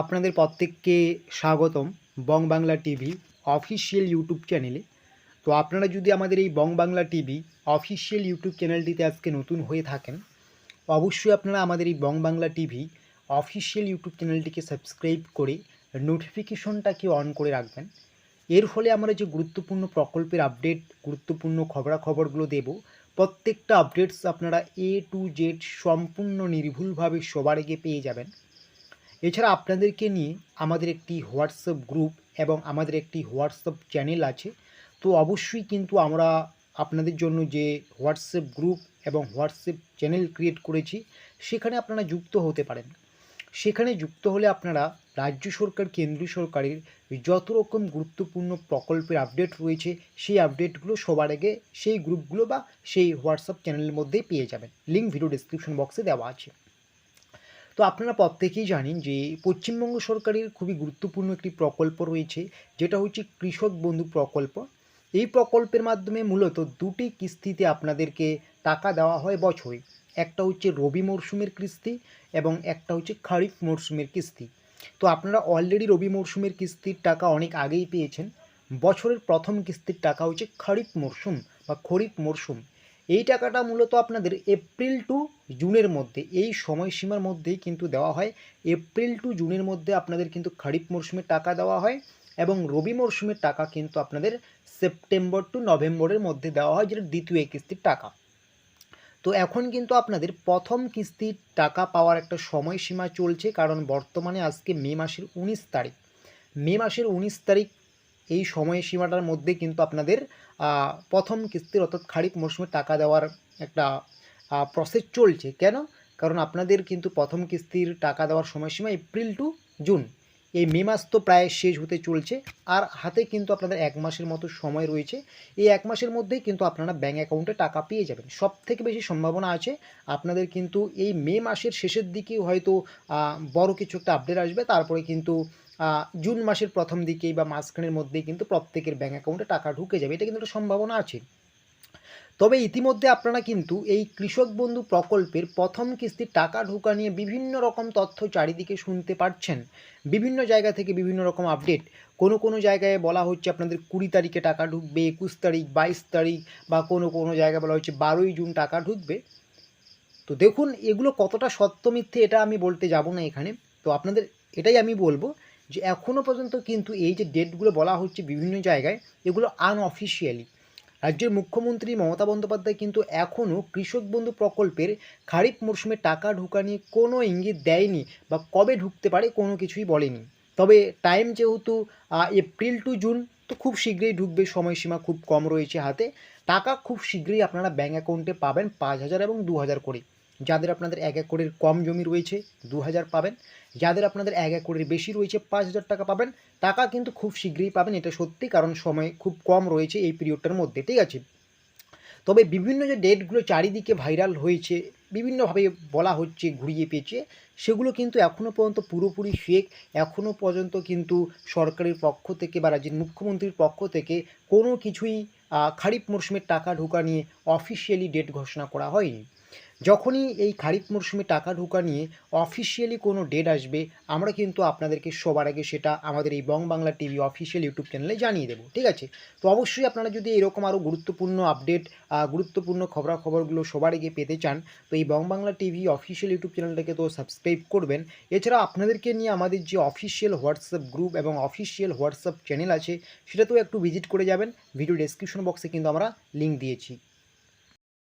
আপনাদের প্রত্যেককে স্বাগতম Bong Bangla TV official YouTube চ্যানেলে। তো আপনারা যদি আমাদের এই Bong Bangla TV official YouTube চ্যানেলটিতে আজকে নতুন হয়ে থাকেন, অবশ্যই আপনারা আমাদের এই Bong Bangla TV official YouTube চ্যানেলটিকে সাবস্ক্রাইব করে নোটিফিকেশনটাকে অন করে রাখবেন। এর ফলে আমরা যে গুরুত্বপূর্ণ প্রকল্পের আপডেট, গুরুত্বপূর্ণ খবরাখবরগুলো দেব, প্রত্যেকটা আপডেটস আপনারা এ টু জেড সম্পূর্ণ নির্ভুলভাবে সবার আগে পেয়ে যাবেন। এছাড়া আপনাদেরকে নিয়ে আমাদের একটি হোয়াটসঅ্যাপ গ্রুপ এবং আমাদের একটি হোয়াটসঅ্যাপ চ্যানেল আছে। তো অবশ্যই কিন্তু আমরা আপনাদের জন্য যে হোয়াটসঅ্যাপ গ্রুপ এবং হোয়াটসঅ্যাপ চ্যানেল ক্রিয়েট করেছি, সেখানে আপনারা যুক্ত হতে পারেন। সেখানে যুক্ত হলে আপনারা রাজ্য সরকার, কেন্দ্রীয় সরকারের যত রকম গুরুত্বপূর্ণ প্রকল্পের আপডেট রয়েছে, সেই আপডেটগুলো সবার আগে সেই গ্রুপগুলো বা সেই হোয়াটসঅ্যাপ চ্যানেলের মধ্যেই পেয়ে যাবেন। লিঙ্ক ভিডিও ডিসক্রিপশন বক্সে দেওয়া আছে। তো আপনারা প্রত্যেকেই জানেন যে পশ্চিমবঙ্গ সরকারের খুবই গুরুত্বপূর্ণ একটি প্রকল্প রয়েছে, যেটা হচ্ছে কৃষক বন্ধু প্রকল্প। এই প্রকল্পের মাধ্যমে মূলত দুটি কিস্তিতে আপনাদেরকে টাকা দেওয়া হয় বছরে। একটা হচ্ছে রবি মরশুমের কিস্তি এবং একটা হচ্ছে খারিফ মরশুমের কিস্তি। তো আপনারা অলরেডি রবি মরশুমের কিস্তির টাকা অনেক আগেই পেয়েছেন। বছরের প্রথম কিস্তির টাকা হচ্ছে খারিফ মরশুম বা খরিফ মরশুম। এই টাকাটা মূলত আপনাদের এপ্রিল টু জুনের মধ্যে, এই সময়সীমার মধ্যেই কিন্তু দেওয়া হয়। এপ্রিল টু জুনের মধ্যে আপনাদের কিন্তু খারিফ মরশুমের টাকা দেওয়া হয় এবং রবি মরশুমের টাকা কিন্তু আপনাদের সেপ্টেম্বর টু নভেম্বরের মধ্যে দেওয়া হয়, যেটা দ্বিতীয় কিস্তির টাকা। তো এখন কিন্তু আপনাদের প্রথম কিস্তির টাকা পাওয়ার একটা সময়সীমা চলছে, কারণ বর্তমানে আজকে মে মাসের উনিশ তারিখ। মে মাসের উনিশ তারিখ এই সময়সীমাটার মধ্যে কিন্তু আপনাদের প্রথম কিস্তির অর্থাৎ খারিফ মরশুমে টাকা দেওয়ার একটা প্রসেস চলছে। কেন? কারণ আপনাদের কিন্তু প্রথম কিস্তির টাকা দেওয়ার সময়সীমা এপ্রিল টু জুন। এই মে মাস তো প্রায় শেষ হতে চলছে, আর হাতে কিন্তু আপনাদের এক মাসের মতো সময় রয়েছে। এই এক মাসের মধ্যেই কিন্তু আপনারা ব্যাঙ্ক অ্যাকাউন্টে টাকা পেয়ে যাবেন। সব থেকে বেশি সম্ভাবনা আছে, আপনাদের কিন্তু এই মে মাসের শেষের দিকে হয়তো বড় কিছু একটা আপডেট আসবে। তারপরে কিন্তু জুন মাসের প্রথম দিকেই বা মাঝখানের মধ্যেই কিন্তু প্রত্যেকের ব্যাঙ্ক অ্যাকাউন্টে টাকা ঢুকে যাবে। এটা কিন্তু একটা সম্ভাবনা আছে। তবে ইতিমধ্যে আপনারা কিন্তু এই কৃষক বন্ধু প্রকল্পের প্রথম কিস্তির টাকা ঢোকা নিয়ে বিভিন্ন রকম তথ্য চারিদিকে শুনতে পাচ্ছেন। বিভিন্ন জায়গা থেকে বিভিন্ন রকম আপডেট কোনো কোনো জায়গায় বলা হচ্ছে আপনাদের কুড়ি তারিখে টাকা ঢুকবে, একুশ তারিখ, বাইশ তারিখ বা কোনো কোনো জায়গায় বলা হচ্ছে বারোই জুন টাকা ঢুকবে। তো দেখুন, এগুলো কতটা সত্য মিথ্যে এটা আমি বলতে যাব না এখানে। তো আপনাদের এটাই আমি বলব যে এখনও পর্যন্ত কিন্তু এই যে ডেটগুলো বলা হচ্ছে বিভিন্ন জায়গায়, এগুলো আনঅফিসিয়ালি রাজ্যের মুখ্যমন্ত্রী মমতা বন্দ্যোপাধ্যায় কিন্তু এখনও কৃষক বন্ধু প্রকল্পের খারিফ মরশুমে টাকা ঢোকা নিয়ে কোনো ইঙ্গিত দেয়নি বা কবে ঢুকতে পারে কোনো কিছুই বলেনি। তবে টাইম যেহেতু এপ্রিল টু জুন, তো খুব শীঘ্রই ঢুকবে, সময়সীমা খুব কম রয়েছে হাতে। টাকা খুব শীঘ্রই আপনারা ব্যাঙ্ক অ্যাকাউন্টে পাবেন পাঁচ হাজার এবং দু হাজার করে। যাদের আপনাদের এক একরের কম জমি রয়েছে দু হাজার পাবেন। যাদের আপনাদের এক একরের বেশি রয়েছে পাঁচ হাজার টাকা পাবেন। টাকা কিন্তু খুব শীঘ্রই পাবেন, এটা সত্যি, কারণ সময় খুব কম রয়েছে এই পিরিয়ডটার মধ্যে, ঠিক আছে? তবে বিভিন্ন যে ডেটগুলো চারিদিকে ভাইরাল হয়েছে, বিভিন্নভাবে বলা হচ্ছে, ঘুরিয়ে পেঁচিয়ে সেগুলো কিন্তু এখনও পর্যন্ত পুরোপুরি ফেক এখনও পর্যন্ত কিন্তু সরকারের পক্ষ থেকে বা রাজ্যের মুখ্যমন্ত্রীর পক্ষ থেকে কোনো কিছুই খারিফ মরশুমের টাকা ঢোকা নিয়ে অফিসিয়ালি ডেট ঘোষণা করা হয়নি। যখনই এই খারিফ মরশুমে টাকা ঢোকা নিয়ে অফিসিয়ালি কোনো ডেট আসবে, আমরা কিন্তু আপনাদেরকে সবার আগে সেটা আমাদের এই Bong Bangla TV official YouTube চ্যানেলে জানিয়ে দেবো, ঠিক আছে? তো অবশ্যই আপনারা যদি এরকম আরও গুরুত্বপূর্ণ আপডেট গুরুত্বপূর্ণ খবরাখবরগুলো সবার আগে পেতে চান, তো এই Bong Bangla TV official YouTube চ্যানেলটাকে তো সাবস্ক্রাইব করবেন। এছাড়া আপনাদেরকে নিয়ে আমাদের যে অফিসিয়াল হোয়াটসঅ্যাপ গ্রুপ এবং অফিসিয়াল হোয়াটসঅ্যাপ চ্যানেল আছে, সেটাতেও একটু ভিজিট করে যাবেন। ভিডিও ডেসক্রিপশন বক্সে কিন্তু আমরা লিঙ্ক দিয়েছি।